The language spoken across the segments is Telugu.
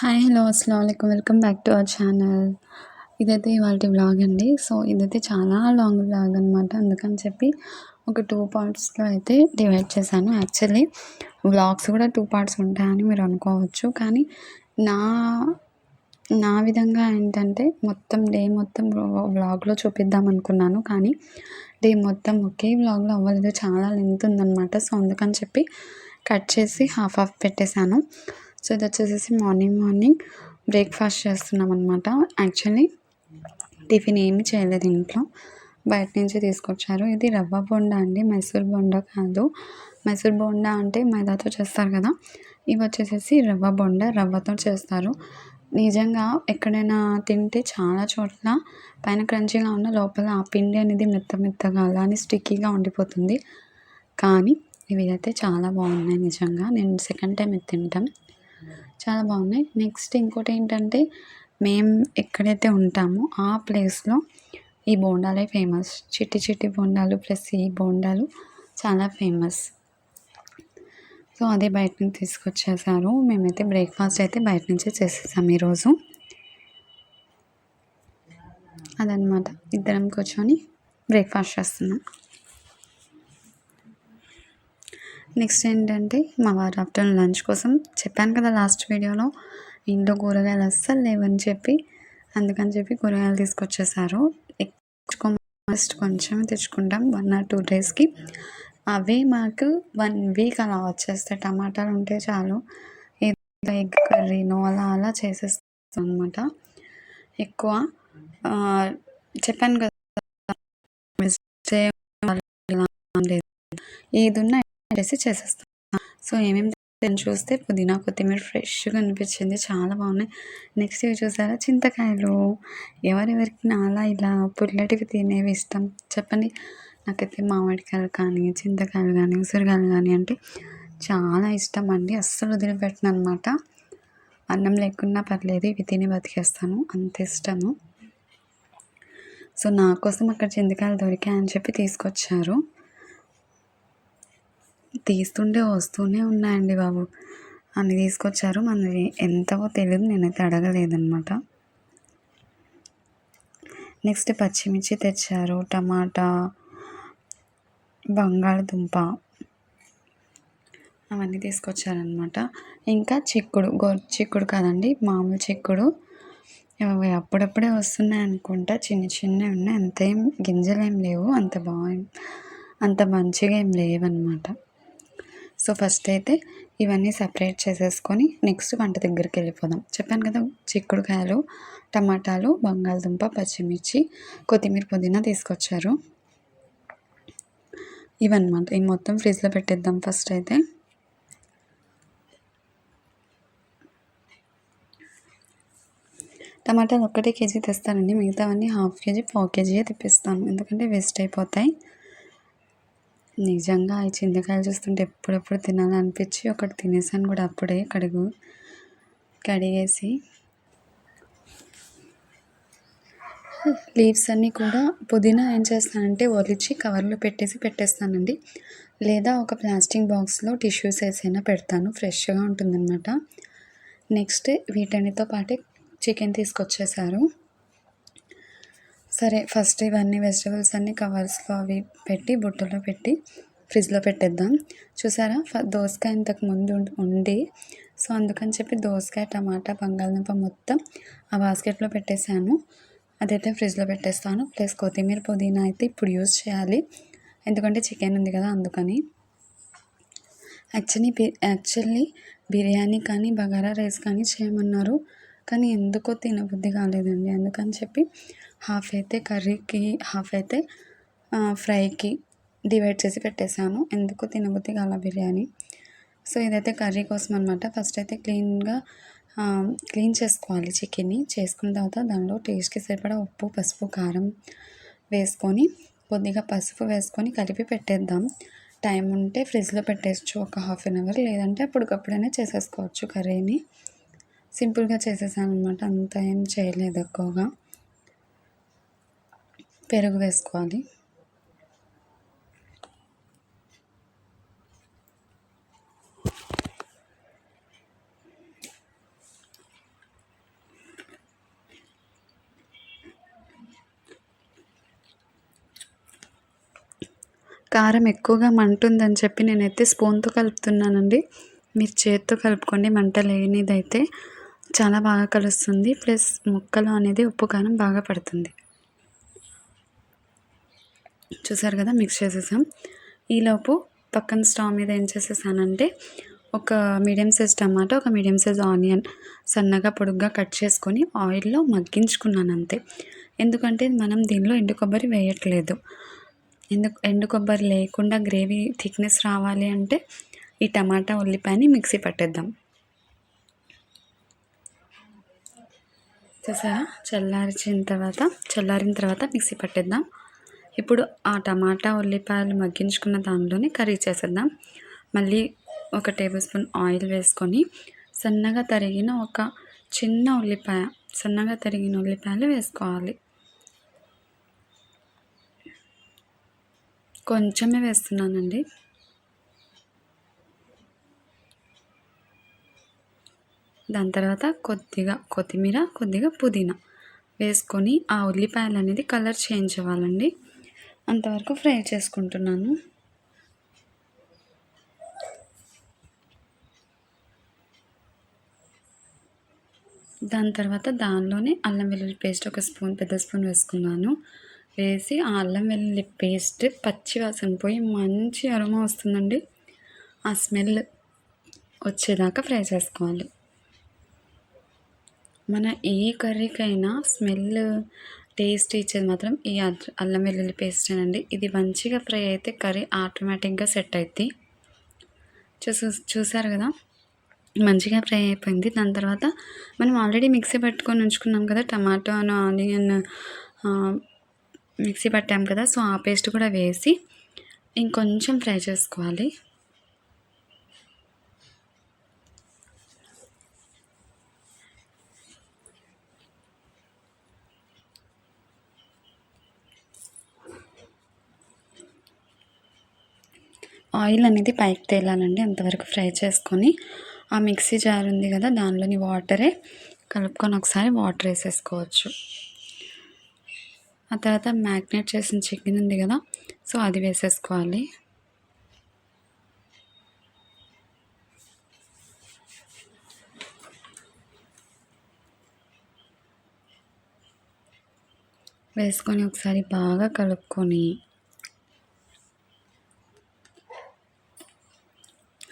హాయ్ హలో అస్సలం welcome back to our channel. ఇదైతే ఇవాళ వ్లాగ్ అండి. సో ఇదైతే చాలా లాంగ్ వ్లాగ్ అనమాట అందుకని చెప్పి ఒక టూ పార్ట్స్లో అయితే డివైడ్ చేశాను. యాక్చువల్లీ వ్లాగ్స్ కూడా టూ పార్ట్స్ ఉంటాయని మీరు అనుకోవచ్చు. కానీ నా నా విధంగా ఏంటంటే మొత్తం డే మొత్తం వ్లాగ్లో చూపిద్దాం అనుకున్నాను. కానీ డే మొత్తం ఒకే వ్లాగ్లో అవ్వలేదు. చాలా లెంత్ ఉందన్నమాట. సో అందుకని చెప్పి కట్ చేసి హాఫ్ హాఫ్ పెట్టేశాను. సో ఇది వచ్చేసేసి మార్నింగ్ మార్నింగ్ బ్రేక్ఫాస్ట్ చేస్తున్నాం అనమాట యాక్చువల్లీ టిఫిన్ ఏమి చేయలేదు ఇంట్లో. బయట నుంచి తీసుకొచ్చారు. ఇది రవ్వ బొండా అండి. మైసూర్ బొండా కాదు. మైసూర్ బొండా అంటే మైదాతో చేస్తారు కదా. ఇవి వచ్చేసేసి రవ్వ బొండా రవ్వతో చేస్తారు. నిజంగా ఎక్కడైనా తింటే చాలా చోట్ల పైన క్రంచీగా ఉన్న లోపల ఆ పిండి అనేది మెత్త మెత్తగా అలానే స్టిక్కీగా ఉండిపోతుంది. కానీ ఇవి అయితే చాలా బాగున్నాయి నిజంగా. నేను సెకండ్ టైం ఇది తింటాం చాలా బాగున్నాయి. నెక్స్ట్ ఇంకోటి ఏంటంటే మేము ఎక్కడైతే ఉంటామో ఆ ప్లేస్లో ఈ బోండాలే ఫేమస్. చిట్టి చిట్టి బోండాలు ప్లస్ ఈ బోండాలు చాలా ఫేమస్. సో అదే బయట నుంచి తీసుకొచ్చేసారు. మేమైతే బ్రేక్ఫాస్ట్ అయితే బయట నుంచే చేసేసాం ఈరోజు. అదనమాట ఇద్దరం కూర్చొని బ్రేక్ఫాస్ట్ చేస్తున్నాం. నెక్స్ట్ ఏంటంటే మా వారు ఆఫ్టర్నూన్ లంచ్ కోసం చెప్పాను కదా లాస్ట్ వీడియోలో ఇంట్లో కూరగాయలు అస్సలు లేవని చెప్పి అందుకని చెప్పి కూరగాయలు తీసుకొచ్చేసారు. ఫస్ట్ కొంచెం తెచ్చుకుంటాం వన్ ఆర్ టూ డేస్కి అవే మాకు వన్ వీక్ అలా వచ్చేస్తాయి టమాటాలు ఉంటే చాలు. ఏదో ఎగ్ కర్రీనో అలా అలా చేసేస్తాం అనమాట ఎక్కువ చెప్పాను కదా ఏది ఉన్నా వేసి చేసేస్తాను సో ఏమేమి చూస్తే పుదీనా కొత్తిమీర ఫ్రెష్గా అనిపించింది. చాలా బాగున్నాయి. నెక్స్ట్ ఇవి చూసారా? చింతకాయలు. ఎవరెవరికి నాలా ఇలా పుల్లటివి తినేవి ఇష్టం? చెప్పండి. నాకైతే మామిడికాయలు కానీ చింతకాయలు కానీ ఉసిరికాయలు కానీ అంటే చాలా ఇష్టం అండి. అస్సలు వదిలిపెట్టను అనమాట అన్నం లేకున్నా పర్లేదు ఇవి తిని బతికేస్తాను. అంత ఇష్టము. సో నా కోసం అక్కడ చింతకాయలు దొరికాయని చెప్పి తీసుకొచ్చారు. తీస్తుంటే వస్తూనే ఉన్నాయండి బాబు. అన్ని తీసుకొచ్చారు. మనది ఎంతవో తెలియదు నేనైతే అడగలేదన్నమాట. నెక్స్ట్ పచ్చిమిర్చి తెచ్చారు. టమాటా బంగాళదుంప అవన్నీ తీసుకొచ్చారనమాట ఇంకా చిక్కుడు గో చిక్కుడు కాదండి మామూలు చిక్కుడు. అవి అప్పుడప్పుడే వస్తున్నాయి అనుకుంటా. చిన్న చిన్నవి ఉన్నాయి. అంత ఏం గింజలు ఏం లేవు. అంత బాగా అంత మంచిగా ఏం లేవన్నమాట. సో ఫస్ట్ అయితే ఇవన్నీ సపరేట్ చేసేసుకొని నెక్స్ట్ వంట దగ్గరికి వెళ్ళిపోదాం. చెప్పాను కదా చిక్కుడుకాయలు టమాటాలు బంగాళదుంప పచ్చిమిర్చి కొత్తిమీర పుదీనా తీసుకొచ్చారు. ఇవన్నమాట. ఈ మొత్తం ఫ్రిడ్జ్లో పెట్టేద్దాం ఫస్ట్ అయితే. టమాటాలు ఒక్కటే కేజీ తెస్తానండి. మిగతావన్నీ హాఫ్ కేజీ పావు కేజీయే తెప్పిస్తాను. ఎందుకంటే వేస్ట్ అయిపోతాయి. నిజంగా ఈ చింతకాయలు చూస్తుంటే ఎప్పుడెప్పుడు తినాలనిపించి ఒకటి తినేసాను కూడా అప్పుడే కడుగు కడిగేసి. లీవ్స్ అన్నీ కూడా పుదీనా ఏం చేస్తానంటే ఒలిచి కవర్లో పెట్టేసి పెట్టేస్తానండి. లేదా ఒక ప్లాస్టిక్ బాక్స్లో టిష్యూస్ వేసైనా పెడతాను ఫ్రెష్గా ఉంటుందన్నమాట. నెక్స్ట్ వీటన్నిటితో పాటే చికెన్ తీసుకొచ్చేసారు. సరే ఫస్ట్ ఇవన్నీ వెజిటబుల్స్ అన్నీ కవర్స్లో అవి పెట్టి బుట్టలో పెట్టి ఫ్రిడ్జ్లో పెట్టేద్దాం. చూసారా? దోసకాయ ఇంతకు ముందు ఉండి సో అందుకని చెప్పి దోసకాయ టమాటా బంగాళదుంప మొత్తం ఆ బాస్కెట్లో పెట్టేశాను. అదైతే ఫ్రిడ్జ్లో పెట్టేస్తాను. ప్లస్ కొత్తిమీర పుదీనా అయితే ఇప్పుడు యూజ్ చేయాలి. ఎందుకంటే చికెన్ ఉంది కదా అందుకని. యాక్చువల్లీ యాక్చువల్లీ బిర్యానీ కానీ బగారా రైస్ కానీ చేయమన్నారు. కానీ ఎందుకో తినబుద్ధి కాలేదండి. అందుకని చెప్పి హాఫ్ అయితే కర్రీకి హాఫ్ అయితే ఫ్రైకి డివైడ్ చేసి పెట్టేశాను. ఎందుకు తినబుద్ధి కాల బిర్యానీ. సో ఇదైతే కర్రీ కోసం అనమాట ఫస్ట్ అయితే క్లీన్గా క్లీన్ చేసుకోవాలి చికెన్ని. చేసుకున్న తర్వాత దానిలో టేస్ట్కి సరిపడా ఉప్పు పసుపు కారం వేసుకొని కొద్దిగా పసుపు వేసుకొని కలిపి పెట్టేద్దాం. టైం ఉంటే ఫ్రిడ్జ్లో పెట్టేయచ్చు. ఒక హాఫ్ అన్ అవర్ లేదంటే అప్పటికప్పుడైనా చేసేసుకోవచ్చు కర్రీని. సింపుల్గా చేసేసాను అనమాట అంత ఏం చేయలేదు ఎక్కువగా. పెరుగు వేసుకోవాలి. కారం ఎక్కువగా మంటుందని చెప్పి నేనైతే స్పూన్తో కలుపుతున్నానండి. మీరు చేతితో కలుపుకోండి మంట లేనిదైతే. చాలా బాగా కలుస్తుంది. ప్లస్ ముక్కలు అనేది ఉప్పు కారం బాగా పడుతుంది. చూసారు కదా మిక్స్ చేసేసాం. ఈలోపు పక్కన స్టవ్ మీద ఏం చేసేసానంటే ఒక మీడియం సైజ్ టమాటా ఒక మీడియం సైజ్ ఆనియన్ సన్నగా పొడుగ్గా కట్ చేసుకొని ఆయిల్లో మగ్గించుకున్నాను అంతే. ఎందుకంటే మనం దీనిలో ఎండు కొబ్బరి వేయట్లేదు. ఎందుకు ఎండు కొబ్బరి లేకుండా గ్రేవీ థిక్నెస్ రావాలి అంటే ఈ టమాటా ఉల్లిపాయని మిక్సీ పట్టేద్దాం. చూసారా? చల్లారిచిన తర్వాత చల్లారిన తర్వాత మిక్సీ పట్టేద్దాం. ఇప్పుడు ఆ టమాటా ఉల్లిపాయలు మగ్గించుకున్న దానిలోనే కర్రీ చేసేద్దాం. మళ్ళీ ఒక టేబుల్ స్పూన్ ఆయిల్ వేసుకొని సన్నగా తరిగిన ఒక చిన్న ఉల్లిపాయ సన్నగా తరిగిన ఉల్లిపాయలు వేసుకోవాలి. కొంచెమే వేస్తున్నానండి. దాని తర్వాత కొద్దిగా కొత్తిమీర కొద్దిగా పుదీనా వేసుకొని ఆ ఉల్లిపాయలు అనేది కలర్ చేంజ్ అవ్వాలండి. అంతవరకు ఫ్రై చేసుకుంటున్నాను. దాని తర్వాత దానిలోనే అల్లం వెల్లుల్లి పేస్ట్ ఒక స్పూన్ పెద్ద స్పూన్ వేసుకున్నాను. వేసి ఆ అల్లం వెల్లుల్లి పేస్ట్ పచ్చి వాసన పోయి మంచి అరుమ వస్తుందండి. ఆ స్మెల్ వచ్చేదాకా ఫ్రై చేసుకోవాలి. మన ఏ కర్రీకైనా స్మెల్ టేస్ట్ ఇచ్చేది మాత్రం ఈ అల్లం వెల్లుల్లి పేస్ట్ అండి. ఇది మంచిగా ఫ్రై అయితే కర్రీ ఆటోమేటిక్గా సెట్ అవుద్ది చూసు చూసారు కదా? మంచిగా ఫ్రై అయిపోయింది. దాని తర్వాత మనం ఆల్రెడీ మిక్సీ పట్టుకొని ఉంచుకున్నాం కదా టమాటో ఆనియన్ మిక్సీ పట్టాం కదా సో ఆ పేస్ట్ కూడా వేసి ఇంకొంచెం ఫ్రై చేసుకోవాలి. ఆయిల్ అనేది పైకి తేలాలండి అంతవరకు ఫ్రై చేసుకొని. ఆ మిక్సీ జార్ ఉంది కదా దానిలోని వాటరే కలుపుకొని ఒకసారి వాటర్ వేసేసుకోవచ్చు. ఆ తర్వాత మ్యాగ్నేట్ చేసిన చికెన్ ఉంది కదా సో అది వేసేసుకోవాలి. వేసుకొని ఒకసారి బాగా కలుపుకొని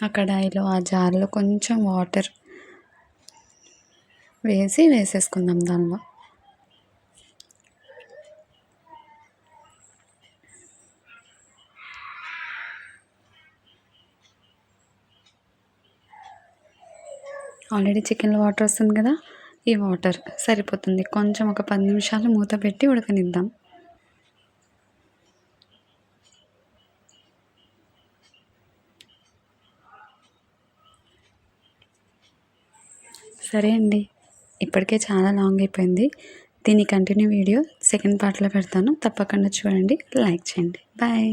ఆ కడాయిలో ఆ జార్లో కొంచెం వాటర్ వేసి వేసేసుకుందాం దానిలో. ఆల్రెడీ చికెన్లో వాటర్ వస్తుంది కదా? ఈ వాటర్ సరిపోతుంది. కొంచెం ఒక పది నిమిషాలు మూత పెట్టి ఉడకనిద్దాం. సరే అండి. ఇప్పటికే చాలా లాంగ్ అయిపోయింది. దీని కంటిన్యూ వీడియో సెకండ్ పార్ట్లో పెడతాను. తప్పకుండా చూడండి. లైక్ చేయండి. బాయ్.